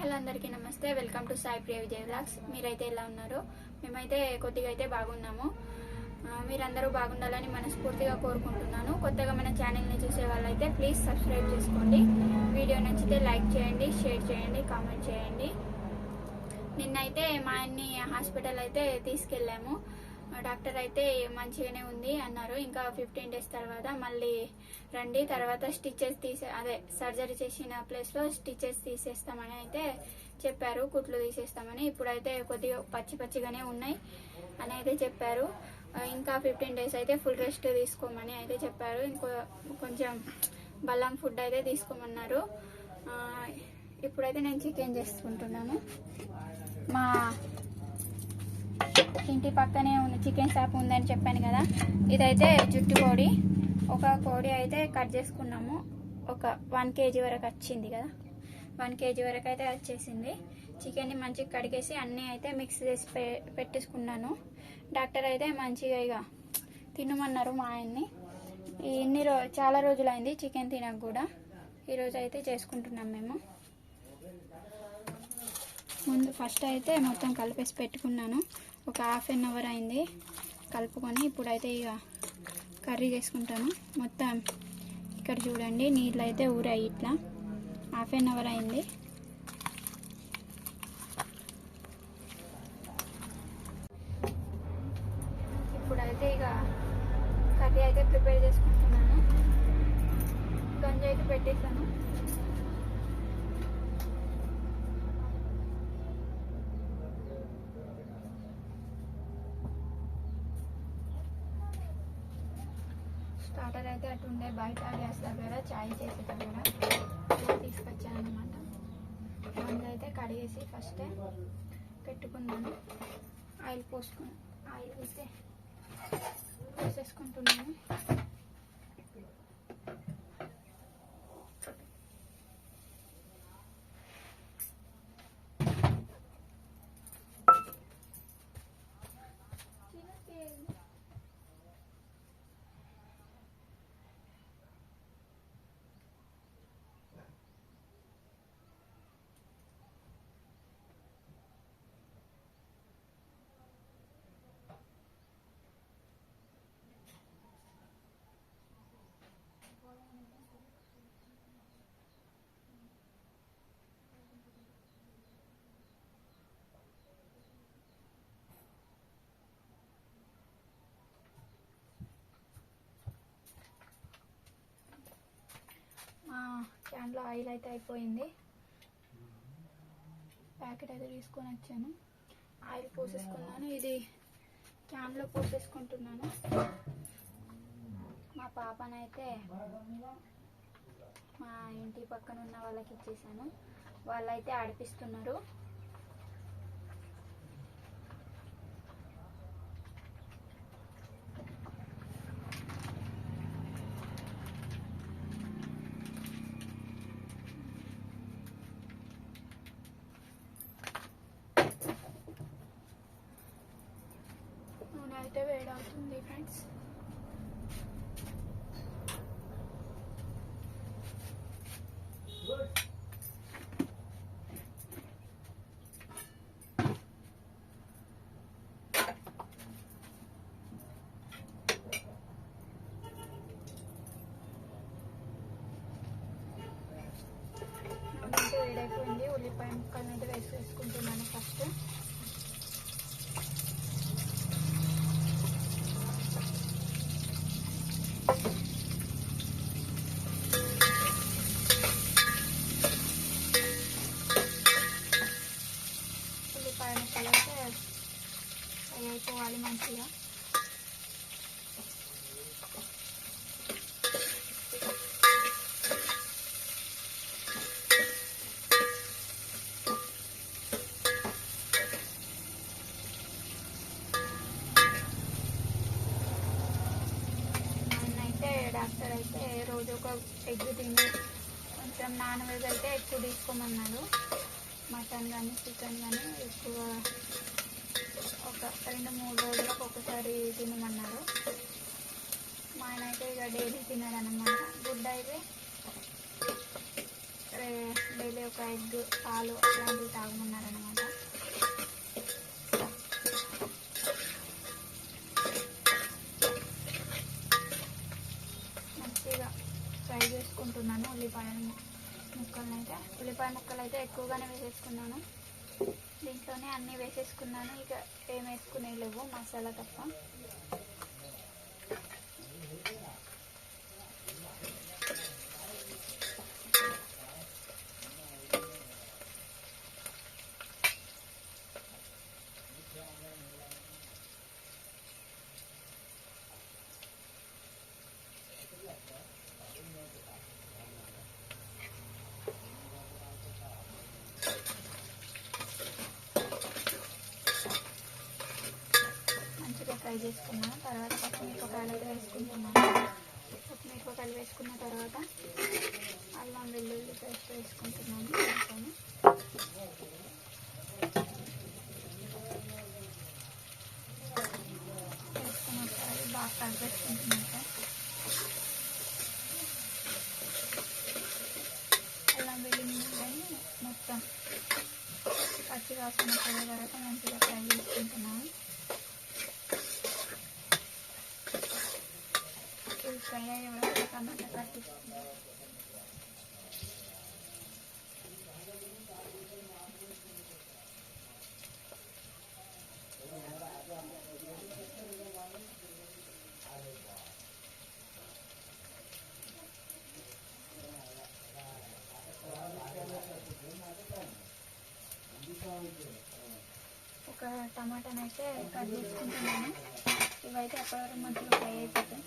Hello అందరికీ నమస్తే. Welcome to Sai Priya Vijay blogs మీరైతే ఎలా ఉన్నారు? మేమైతే కొద్దిగా అయితే బాగున్నాము. మీరందరూ బాగుండాలని మనస్ఫూర్తిగా కోరుకుంటున్నాను. కొత్తగా మన ఛానల్ని చూసే వాళ్ళైతే ప్లీజ్ సబ్స్క్రైబ్ చేసుకోండి. వీడియో నచ్చితే లైక్ చేయండి షేర్ చేయండి కామెంట్ చేయండి. నిన్నైతే మా ఆయన్ని హాస్పిటల్ అయితే తీసుకెళ్ళాము. డాక్టర్ అయితే మంచిగానే ఉంది అన్నారు. ఇంకా ఫిఫ్టీన్ డేస్ తర్వాత మళ్ళీ రండి. తర్వాత స్టిచ్చెస్ తీసే అదే సర్జరీ చేసిన ప్లేస్లో స్టిచ్చెస్ తీసేస్తామని అయితే చెప్పారు. కుట్లు తీసేస్తామని. ఇప్పుడైతే కొద్దిగా పచ్చి పచ్చిగానే ఉన్నాయి అని అయితే చెప్పారు. ఇంకా ఫిఫ్టీన్ డేస్ అయితే ఫుల్ రెస్ట్ తీసుకోమని అయితే చెప్పారు. ఇంకో కొంచెం బలం ఫుడ్ అయితే తీసుకోమన్నారు. ఇప్పుడైతే నేను చికెన్ చేసుకుంటున్నాను. మా ఇంటి పక్కనే ఉన్న చికెన్ షాప్ ఉందని చెప్పాను కదా. ఇదైతే జుట్టు కోడి. ఒక కోడి అయితే కట్ చేసుకున్నాము. ఒక వన్ కేజీ వరకు వచ్చింది కదా. వన్ కేజీ వరకు అయితే వచ్చేసింది. చికెన్ని మంచిగా కడిగేసి అన్నీ అయితే మిక్స్ చేసి పె పెట్టేసుకున్నాను. డాక్టర్ అయితే మంచిగా ఇక తినమన్నారు మా ఆయన్ని. ఇన్ని రో చాలా రోజులైంది చికెన్ తినక కూడా. ఈరోజు అయితే చేసుకుంటున్నాం మేము. ముందు ఫస్ట్ అయితే మొత్తం కలిపేసి పెట్టుకున్నాను. ఒక హాఫ్ అన్ అవర్ అయింది కలుపుకొని ఇప్పుడైతే ఇక కర్రీ చేసుకుంటాను. మొత్తం ఇక్కడ చూడండి నీళ్ళు అయితే ఊరాయి ఇట్లా. హాఫ్ అన్ అవర్ అయింది ఇప్పుడైతే ఇక కర్రీ అయితే ప్రిపేర్ చేసుకుంటున్నాను గంజి అయితే పెట్టేసాను స్టార్టర్ అయితే అటు ఉండే బయట గ్యాస్ దగ్గర చాయ్ చేసే దగ్గర తీసుకొచ్చాను అనమాట ముందు అయితే కడిగేసి ఫస్ట్ పెట్టుకున్నాను ఆయిల్ పోసుకుని ఆయిల్ అయితే పోసేసుకుంటున్నాను మా క్యాన్లో ఆయిల్ అయితే అయిపోయింది. ప్యాకెట్ అయితే తీసుకొని వచ్చాను. ఆయిల్ పోసేసుకున్నాను. ఇది క్యాన్లో పోసేసుకుంటున్నాను. మా పాపనైతే మా ఇంటి పక్కన ఉన్న వాళ్ళకి ఇచ్చేసాను. వాళ్ళైతే ఆడిపిస్తున్నారు నూనె అయితే వేడవుతుంది ఫ్రెండ్స్ నూనె అయితే వేడైపోయింది ఉల్లిపాయ ముక్కలను అయితే వేసి వేసుకుంటున్నాను ఫస్ట్ ఉల్లిపాయ ముక్కలు అయితే ఫ్రై అయిపోవాలి మంచిగా అయితే డాక్టర్ అయితే రోజు ఒక ఎగ్ తిని కొంచెం నాన్ వెజ్ అయితే ఎక్కువ తీసుకోమన్నాడు. మటన్ కానీ చికెన్ కానీ ఎక్కువ ఒక రెండు మూడు రోజులకు ఒకసారి తినమన్నారు. మా ఆయన అయితే ఇక డైలీ తినడనమాట గుడ్ అయితే డైలీ ఒక ఎగ్ పాలు అట్లాంటివి తాగమన్నారనమాట మంచిగా ఫ్రై చేసుకుంటున్నాను ఉల్లిపాయ ముక్కలను అయితే ఉల్లిపాయ ముక్కలు అయితే ఎక్కువగానే వేసేసుకున్నాను. దీంట్లోనే అన్నీ వేసేసుకున్నాను. ఇక ఏం వేసుకునే లేవు మసాలా తప్ప మంచిగా ఫ్రై చేసుకున్నాను తర్వాత పచ్చిమిరపకాయలు అయితే వేసుకుంటున్నాను పచ్చిమిరపకాయలు వేసుకున్న తర్వాత అల్లం వెల్లుల్లి పేస్ట్ వేసుకుంటున్నాను వేసుకొని. వేసుకుని ఒకసారి బాగా కలిపేసుకుంటున్నాను సార్ అల్లం వెల్లుల్లి మొత్తం పచ్చి వాసన పోయే వరకు మంచిగా ఫ్రై చేసుకుంటున్నాను. ఇది ఫ్రై అయ్యే వరకు టమాటా కట్టిస్తున్నాను ఒక టమాటాని అయితే కట్ చేసుకుంటున్నాను ఇవైతే అప్పటివరకు మంచిగా ఫ్రై అయిపోతాయి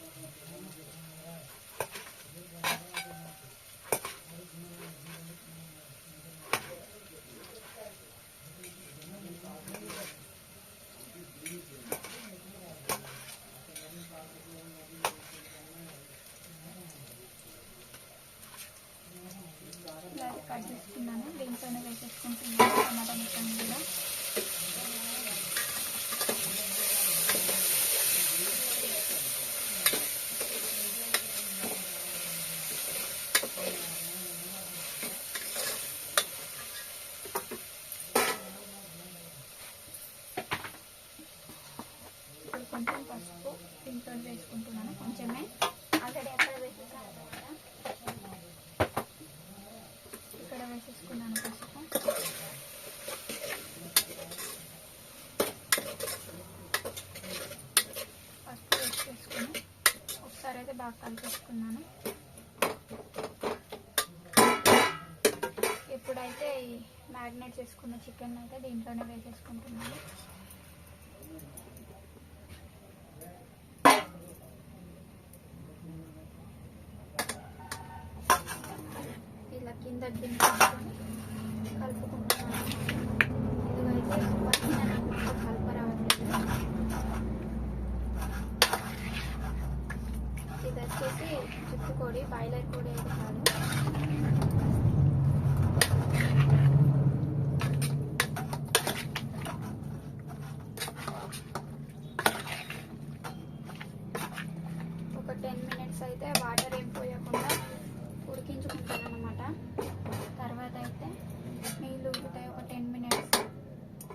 ఇలా అయితే కట్ చేసుకున్నాను దీంట్లోనే వేసేసుకుంటున్నాను టమాటా ముక్కను కూడా ఇప్పుడు కొంచెం పసుపు దీంట్లో వేసుకుంటున్నాను కొంచెమే ఆల్రెడీ ఎక్కడ వేసేసాను కదా ఇక్కడ వేసేసుకున్నాను పసుపు పసుపు వేసేసుకుని ఒకసారి అయితే బాగా కలిపేసుకున్నాను ఇప్పుడైతే మ్యారినేట్ చేసుకున్న చికెన్ అయితే దీంట్లోనే వేసేసుకుంటున్నాను. కోడి బాయిలర్ కోడి ఒక టెన్ మినిట్స్ అయితే వాటర్ ఏం పోయకుండా ఉడికించుకుంటాను అనమాట తర్వాత అయితే నీళ్ళు ఉడుకుతాయి ఒక టెన్ మినిట్స్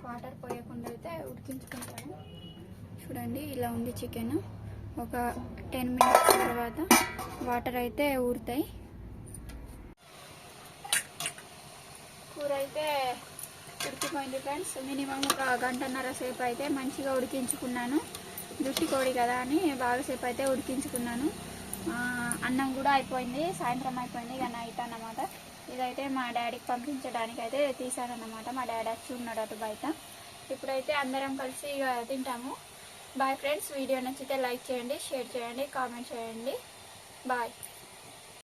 వాటర్ పోయకుండా అయితే ఉడికించుకుంటాను. చూడండి ఇలా ఉంది చికెన్ ఒక టెన్ మినిట్స్ తర్వాత వాటర్ అయితే ఊరుతాయి. కూర అయితే ఉడికిపోయింది ఫ్రెండ్స్. మినిమం ఒక గంటన్నర సేపు అయితే మంచిగా ఉడికించుకున్నాను. జుట్టి కోడి కదా అని బాగాసేపు అయితే ఉడికించుకున్నాను. అన్నం కూడా అయిపోయింది. సాయంత్రం అయిపోయింది ఇక నైట్ అన్నమాట. ఇదైతే మా డాడీకి పంపించడానికి అయితే తీసానన్నమాట మా డాడీ వచ్చి ఉన్నాడు అటు బయట. ఇప్పుడైతే అందరం కలిసి ఇక తింటాము. బాయ్ ఫ్రెండ్స్ వీడియో నచ్చితే లైక్ చేయండి షేర్ చేయండి కామెంట్ చేయండి. బాయ్